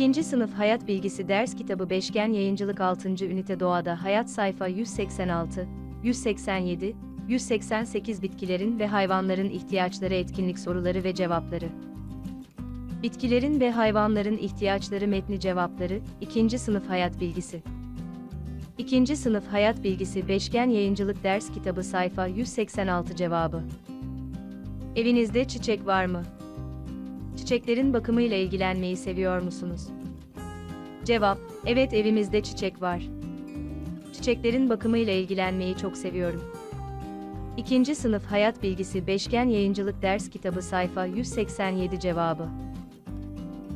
İkinci sınıf hayat bilgisi ders kitabı Beşgen Yayıncılık 6. ünite doğada hayat sayfa 186, 187, 188 bitkilerin ve hayvanların ihtiyaçları etkinlik soruları ve cevapları. Bitkilerin ve hayvanların ihtiyaçları metni cevapları, 2. sınıf hayat bilgisi. 2. sınıf hayat bilgisi Beşgen Yayıncılık ders kitabı sayfa 186 cevabı. Evinizde çiçek var mı? Çiçeklerin bakımıyla ilgilenmeyi seviyor musunuz? Cevap: Evet evimizde çiçek var. Çiçeklerin bakımıyla ilgilenmeyi çok seviyorum. İkinci sınıf hayat bilgisi Beşgen Yayıncılık ders kitabı sayfa 187 cevabı.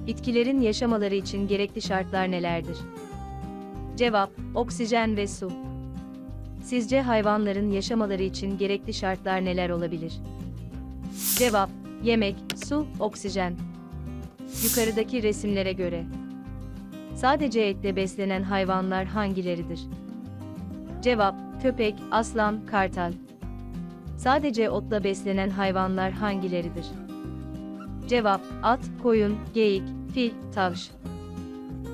Bitkilerin yaşamaları için gerekli şartlar nelerdir? Cevap: Oksijen ve su. Sizce hayvanların yaşamaları için gerekli şartlar neler olabilir? Cevap: Yemek, su, oksijen. Yukarıdaki resimlere göre sadece etle beslenen hayvanlar hangileridir? Cevap: Köpek, aslan, kartal. Sadece otla beslenen hayvanlar hangileridir? Cevap: At, koyun, geyik, fil, tavş.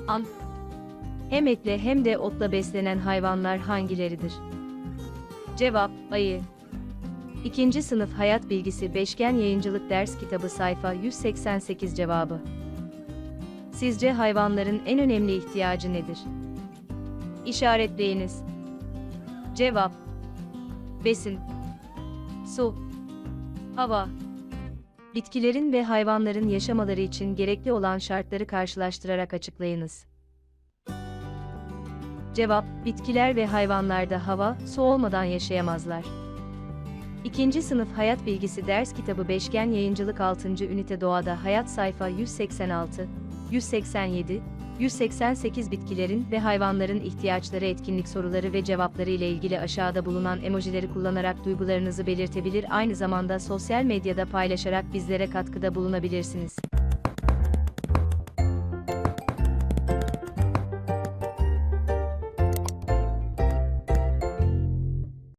An. Hem etle hem de otla beslenen hayvanlar hangileridir? Cevap: Ayı. İkinci sınıf hayat bilgisi Beşgen Yayıncılık ders kitabı sayfa 188 cevabı. Sizce hayvanların en önemli ihtiyacı nedir? İşaretleyiniz. Cevap: Besin, su, hava. Bitkilerin ve hayvanların yaşamaları için gerekli olan şartları karşılaştırarak açıklayınız. Cevap: Bitkiler ve hayvanlarda hava, su olmadan yaşayamazlar. İkinci sınıf hayat bilgisi ders kitabı Beşgen Yayıncılık 6. ünite doğada hayat sayfa 186, 187, 188 bitkilerin ve hayvanların ihtiyaçları etkinlik soruları ve cevapları ile ilgili aşağıda bulunan emojileri kullanarak duygularınızı belirtebilir aynı zamanda sosyal medyada paylaşarak bizlere katkıda bulunabilirsiniz.